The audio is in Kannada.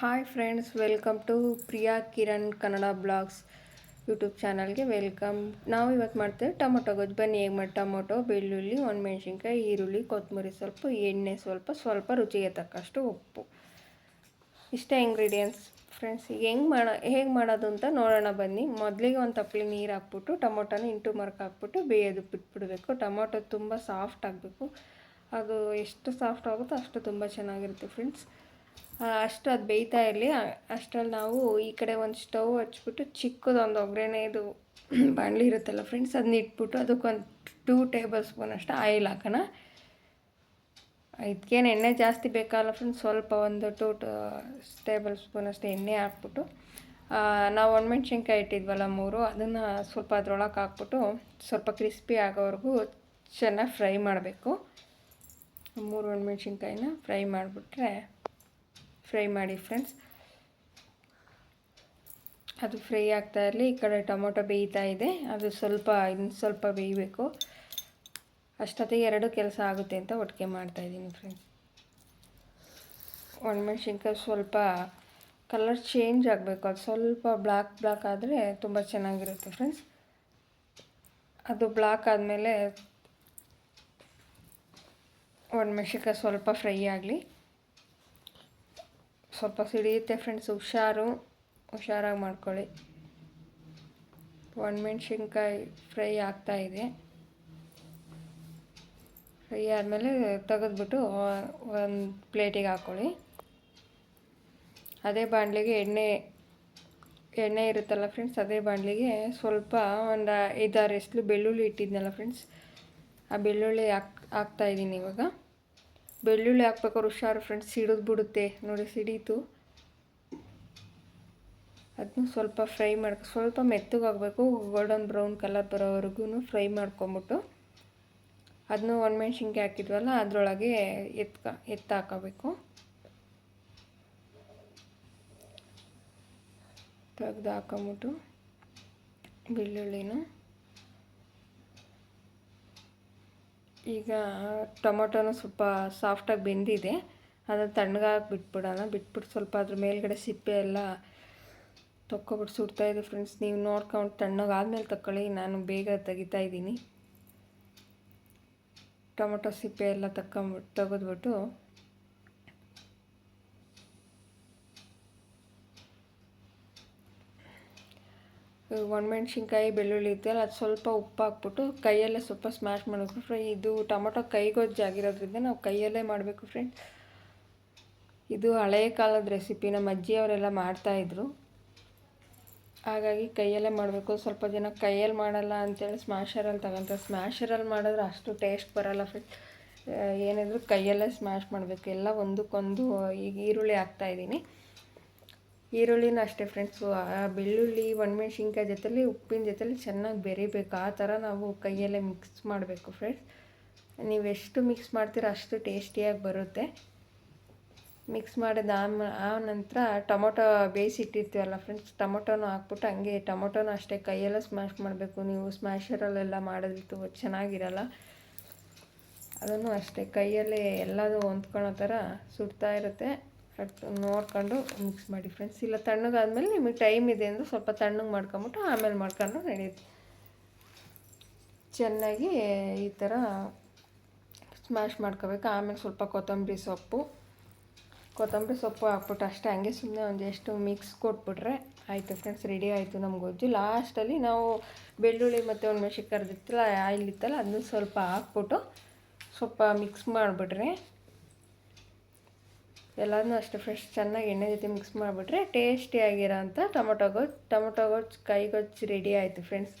Hi friends welcome to Priya Kiran Kannada blogs YouTube ಚಾನಲ್ಗೆ ವೆಲ್ಕಮ್ ನಾವು ಇವತ್ತು ಮಾಡ್ತೇವೆ ಟೊಮೊಟೊ ಗೊಜ್ಜು. ಬನ್ನಿ ಹೇಗೆ ಮಾಡಿ, ಟೊಮೊಟೊ, ಬೆಳ್ಳುಳ್ಳಿ ಮೆಣಸಿನ್ಕಾಯಿ ಈರುಳ್ಳಿ ಕೊತ್ತಂಬರಿ ಸ್ವಲ್ಪ, ಎಣ್ಣೆ ಸ್ವಲ್ಪ ಸ್ವಲ್ಪ ರುಚಿಗೆ ತಕ್ಕಷ್ಟು ಉಪ್ಪು. ಇಷ್ಟೇ ಇಂಗ್ರೀಡಿಯೆಂಟ್ಸ್ ಫ್ರೆಂಡ್ಸ್ ಈಗ ಹೆಂಗೆ ಮಾಡೋ, ಹೇಗೆ ಮಾಡೋದು ಅಂತ ನೋಡೋಣ ಬನ್ನಿ. ಮೊದಲಿಗೆ ಒಂದು ತಪ್ಪಲಿ ನೀರು ಹಾಕ್ಬಿಟ್ಟು, ಟೊಮೊಟೊನ ಇಂಟು ಮರಕ್ಕೆ ಹಾಕ್ಬಿಟ್ಟು ಬೇಯೋದು ಬಿಟ್ಬಿಡಬೇಕು. ಟೊಮೊಟೊ ತುಂಬ ಸಾಫ್ಟ್ ಆಗಬೇಕು. ಅದು ಎಷ್ಟು ಸಾಫ್ಟ್ ಆಗುತ್ತೋ ಅಷ್ಟು ತುಂಬ ಚೆನ್ನಾಗಿರುತ್ತೆ ಫ್ರೆಂಡ್ಸ್ ಅಷ್ಟು ಅದು ಬೇಯ್ತಾ ಇರಲಿ. ಅಷ್ಟರಲ್ಲಿ ನಾವು ಈ ಕಡೆ ಒಂದು ಸ್ಟವ್ ಹಚ್ಬಿಟ್ಟು ಚಿಕ್ಕದೊಂದು ಒಗ್ಗರಣೆ ಇದು ಬಾಣಲಿ ಇರುತ್ತಲ್ಲ ಫ್ರೆಂಡ್ಸ್ ಅದನ್ನ ಇಟ್ಬಿಟ್ಟು ಅದಕ್ಕೊಂದು ಟೂ ಟೇಬಲ್ ಸ್ಪೂನ್ ಅಷ್ಟು ಆಯಿಲ್ ಹಾಕೋಣ. ಇದಕ್ಕೇನು ಎಣ್ಣೆ ಜಾಸ್ತಿ ಬೇಕಲ್ಲ ಫ್ರೆಂಡ್ಸ್ ಸ್ವಲ್ಪ ಒಂದು ಟೂ ಟೇಬಲ್ ಸ್ಪೂನ್ ಅಷ್ಟು ಎಣ್ಣೆ ಹಾಕ್ಬಿಟ್ಟು ನಾವು ಒಣಮೆಣ್ಸಿನ್ಕಾಯಿ ಇಟ್ಟಿದ್ವಲ್ಲ ಮೂರು, ಅದನ್ನು ಸ್ವಲ್ಪ ಅದ್ರೊಳಗೆ ಹಾಕ್ಬಿಟ್ಟು ಸ್ವಲ್ಪ ಕ್ರಿಸ್ಪಿ ಆಗೋವರೆಗೂ ಚೆನ್ನಾಗಿ ಫ್ರೈ ಮಾಡಬೇಕು. ಮೂರು ಒಣಮೆಣ್ಸಿನ್ಕಾಯಿನ ಫ್ರೈ ಮಾಡಿಬಿಟ್ರೆ ಫ್ರೈ ಮಾಡಿ ಫ್ರೆಂಡ್ಸ್. ಅದು ಫ್ರೈ ಆಗ್ತಾ ಇರಲಿ, ಈ ಕಡೆ ಟೊಮೊಟೊ ಬೇಯ್ತಾ ಇದೆ. ಅದು ಸ್ವಲ್ಪ, ಇನ್ನು ಸ್ವಲ್ಪ ಬೇಯಬೇಕು. ಅಷ್ಟೊತ್ತಿಗೆ ಎರಡು ಕೆಲಸ ಆಗುತ್ತೆ ಅಂತ ಒಟ್ಟಿಗೆ ಮಾಡ್ತಾಯಿದ್ದೀನಿ ಫ್ರೆಂಡ್ಸ್. ಒಣಮೆಣ್ಸಿನ್ಕಾಯಿ ಸ್ವಲ್ಪ ಕಲರ್ ಚೇಂಜ್ ಆಗಬೇಕು. ಅದು ಸ್ವಲ್ಪ ಬ್ಲ್ಯಾಕ್ ಬ್ಲ್ಯಾಕ್ ಆದರೆ ತುಂಬ ಚೆನ್ನಾಗಿರುತ್ತೆ ಫ್ರೆಂಡ್ಸ್. ಅದು ಬ್ಲ್ಯಾಕ್ ಆದಮೇಲೆ ಒಣಮೆಣ್ಸಿನ್ಕಾಯಿ ಸ್ವಲ್ಪ ಫ್ರೈ ಆಗಲಿ. ಸ್ವಲ್ಪ ಸಿಡಿಯುತ್ತೆ ಫ್ರೆಂಡ್ಸ್ ಹುಷಾರು, ಹುಷಾರಾಗಿ ಮಾಡ್ಕೊಳ್ಳಿ. ಒಣಮೆಣ್ಸಿನ್ಕಾಯಿ ಫ್ರೈ ಆಗ್ತಾಯಿದೆ ಫ್ರೈ ಆದಮೇಲೆ ತೆಗೆದ್ಬಿಟ್ಟು ಒಂದು ಪ್ಲೇಟಿಗೆ ಹಾಕ್ಕೊಳ್ಳಿ ಅದೇ ಬಾಣಲಿಗೆ ಎಣ್ಣೆ ಎಣ್ಣೆ ಇರುತ್ತಲ್ಲ ಫ್ರೆಂಡ್ಸ್ ಅದೇ ಬಾಣಲಿಗೆ ಸ್ವಲ್ಪ ಒಂದು ಐದಾರು ಎಸ್ಲು ಬೆಳ್ಳುಳ್ಳಿ ಇಟ್ಟಿದ್ನಲ್ಲ ಫ್ರೆಂಡ್ಸ್ ಆ ಬೆಳ್ಳುಳ್ಳಿ ಹಾಕ್ ಹಾಕ್ತಾಯಿದ್ದೀನಿ ಇವಾಗ. ಬೆಳ್ಳುಳ್ಳಿ ಹಾಕ್ಬೇಕಾದ್ರೆ ಹುಷಾರು ಫ್ರೆಂಡ್ಸ್ ಸಿಡಿದು ಬಿಡುತ್ತೆ. ನೋಡಿ ಸಿಡೀತು. ಅದನ್ನು ಸ್ವಲ್ಪ ಫ್ರೈ ಮಾಡ್ಕೊ ಸ್ವಲ್ಪ ಮೆತ್ತಗಾಗಬೇಕು ಗೋಲ್ಡನ್ ಬ್ರೌನ್ ಕಲರ್ ಬರೋವರೆಗೂ ಫ್ರೈ ಮಾಡ್ಕೊಂಬಿಟ್ಟು ಅದನ್ನು ಒಣಮೆಣ್ಸಿನ್ಕಾಯಿ ಹಾಕಿದ್ವಲ್ಲ, ಅದರೊಳಗೆ ಎತ್ಕ, ಎತ್ತ ಹಾಕೋಬೇಕು. ತೆಗ್ದು ಹಾಕೊಂಬಿಟ್ಟು ಬೆಳ್ಳುಳ್ಳಿನ ಈಗ ಟೊಮೊಟೊನೂ ಸ್ವಲ್ಪ ಸಾಫ್ಟಾಗಿ ಬೆಂದಿದೆ. ಅದನ್ನು ತಣ್ಣಗಾಗಿ ಬಿಟ್ಬಿಡೋಣ. ಬಿಟ್ಬಿಟ್ಟು ಸ್ವಲ್ಪ ಅದ್ರ ಮೇಲ್ಗಡೆ ಸಿಪ್ಪೆ ಎಲ್ಲ ತೊಕ್ಕೊಬಿಟ್ಟು ಇದ್ದೆ ಫ್ರೆಂಡ್ಸ್. ನೀವು ನೋಡ್ಕೊಂಡು ತಣ್ಣಗೆ ಆದಮೇಲೆ ತಕ್ಕೊಳ್ಳಿ ನಾನು ಬೇಗ ತೆಗಿತಾ ಇದ್ದೀನಿ. ಟೊಮೊಟೊ ಸಿಪ್ಪೆ ಎಲ್ಲ ತಕ್ಕೊಂಬಿಟ್ಟು ತೆಗೆದ್ಬಿಟ್ಟು ಒಣಮೆಣ್ಸಿನ್ಕಾಯಿ ಬೆಳ್ಳುಳ್ಳಿ ಇದ್ದಲ್ಲ ಅದು ಸ್ವಲ್ಪ ಉಪ್ಪು ಹಾಕ್ಬಿಟ್ಟು ಕೈಯಲ್ಲೇ ಸ್ವಲ್ಪ ಸ್ಮ್ಯಾಶ್ ಮಾಡಬೇಕು ಫ್ರೆಂಡ್ ಇದು ಟೊಮೊಟೊ ಕೈಗೊಜ್ಜಾಗಿರೋದ್ರಿಂದ ನಾವು ಕೈಯಲ್ಲೇ ಮಾಡಬೇಕು ಫ್ರೆಂಡ್ ಇದು ಹಳೆಯ ಕಾಲದ ರೆಸಿಪಿ ನಮ್ಮ ಅಜ್ಜಿಯವರೆಲ್ಲ ಮಾಡ್ತಾಯಿದ್ರು ಹಾಗಾಗಿ ಕೈಯಲ್ಲೇ ಮಾಡಬೇಕು. ಸ್ವಲ್ಪ ಜನ ಕೈಯಲ್ಲಿ ಮಾಡಲ್ಲ ಅಂತೇಳಿ ಸ್ಮ್ಯಾಶರಲ್ಲಿ ತಗೊಂತಾರೆ. ಸ್ಮ್ಯಾಶರಲ್ಲಿ ಮಾಡಿದ್ರೆ ಅಷ್ಟು ಟೇಸ್ಟ್ ಬರೋಲ್ಲ ಫ್ರೆಂಡ್ ಏನಿದ್ರು ಕೈಯಲ್ಲೇ ಸ್ಮ್ಯಾಶ್ ಮಾಡಬೇಕು. ಎಲ್ಲ ಒಂದಕ್ಕೊಂದು ಈಗ ಈರುಳ್ಳಿ ಹಾಕ್ತಾಯಿದ್ದೀನಿ ಈರುಳ್ಳಿನ ಅಷ್ಟೇ ಫ್ರೆಂಡ್ಸು ಬೆಳ್ಳುಳ್ಳಿ ಒಣಮೆಣ್ಸಿನ್ಕಾಯಿ ಜೊತೆಲಿ, ಉಪ್ಪಿನ ಜೊತೆಲಿ ಚೆನ್ನಾಗಿ ಬೆರಿಬೇಕು. ಆ ಥರ ನಾವು ಕೈಯಲ್ಲೇ ಮಿಕ್ಸ್ ಮಾಡಬೇಕು ಫ್ರೆಂಡ್ಸ್ ನೀವು ಎಷ್ಟು ಮಿಕ್ಸ್ ಮಾಡ್ತೀರೋ ಅಷ್ಟು ಟೇಸ್ಟಿಯಾಗಿ ಬರುತ್ತೆ. ಮಿಕ್ಸ್ ಮಾಡಿದ ಆ ನಂತರ ಟೊಮೊಟೊ ಬೇಯಿಸಿಟ್ಟಿರ್ತೀವಲ್ಲ ಫ್ರೆಂಡ್ಸ್ ಟೊಮೊಟೊನೂ ಹಾಕ್ಬಿಟ್ಟು ಹಂಗೆ ಟೊಮೊಟೊನೂ ಅಷ್ಟೇ ಕೈಯೆಲ್ಲ ಸ್ಮ್ಯಾಶ್ ಮಾಡಬೇಕು. ನೀವು ಸ್ಮ್ಯಾಶರಲ್ಲೆಲ್ಲ ಮಾಡೋದಿತ್ತು ಚೆನ್ನಾಗಿರಲ್ಲ. ಅದನ್ನು ಅಷ್ಟೇ ಕೈಯಲ್ಲೇ ಎಲ್ಲದೂ ಹೊಂದ್ಕೊಳ್ಳೋ ಥರ ಸುಡ್ತಾ ಇರುತ್ತೆ. ನೋಡ್ಕೊಂಡು ಮಿಕ್ಸ್ ಮಾಡಿ ಫ್ರೆಂಡ್ಸ್ ಇಲ್ಲ, ತಣ್ಣಗಾದ್ಮೇಲೆ ನಿಮಗೆ ಟೈಮ್ ಇದೆ ಅಂದರೆ ಸ್ವಲ್ಪ ತಣ್ಣಗೆ ಮಾಡ್ಕೊಂಬಿಟ್ಟು ಆಮೇಲೆ ಮಾಡ್ಕೊಂಡು ನಡೆಯುತ್ತೆ ಚೆನ್ನಾಗಿ ಈ ಥರ ಸ್ಮ್ಯಾಶ್ ಮಾಡ್ಕೋಬೇಕು. ಆಮೇಲೆ ಸ್ವಲ್ಪ ಕೊತ್ತಂಬರಿ ಸೊಪ್ಪು. ಕೊತ್ತಂಬರಿ ಸೊಪ್ಪು ಹಾಕ್ಬಿಟ್ಟು ಅಷ್ಟೇ, ಹಂಗೆ ಸುಮ್ಮನೆ ಒಂದು ಮಿಕ್ಸ್ ಕೊಟ್ಬಿಟ್ರೆ ಆಯಿತು ಫ್ರೆಂಡ್ಸ್ ರೆಡಿ ಆಯಿತು ನಮ್ಗೆ ಗೊಜ್ಜು. ಲಾಸ್ಟಲ್ಲಿ ನಾವು ಬೆಳ್ಳುಳ್ಳಿ ಮತ್ತು ಒಂದು ಮೆಣಸಿಗೆ ಕರೆದಿತ್ತಲ್ಲ ಆಯಿಲ್ ಇತ್ತಲ್ಲ, ಅದನ್ನು ಸ್ವಲ್ಪ ಹಾಕ್ಬಿಟ್ಟು ಸ್ವಲ್ಪ ಮಿಕ್ಸ್ ಮಾಡಿಬಿಟ್ರೆ ಎಲ್ಲದನ್ನೂ ಅಷ್ಟೇ ಫ್ರೆಶ್ ಚೆನ್ನಾಗಿ ಎಣ್ಣೆ ಜೊತೆ ಮಿಕ್ಸ್ ಮಾಡಿಬಿಟ್ರೆ ಟೇಸ್ಟಿಯಾಗಿರೋಂಥ ಟೊಮೊಟೊ ಗೊಜ್ಜು ಟೊಮೊಟೊ ಗೊಜ್ಜು ಕೈ ಗೊಜ್ಜು ರೆಡಿ ಆಯಿತು ಫ್ರೆಂಡ್ಸ್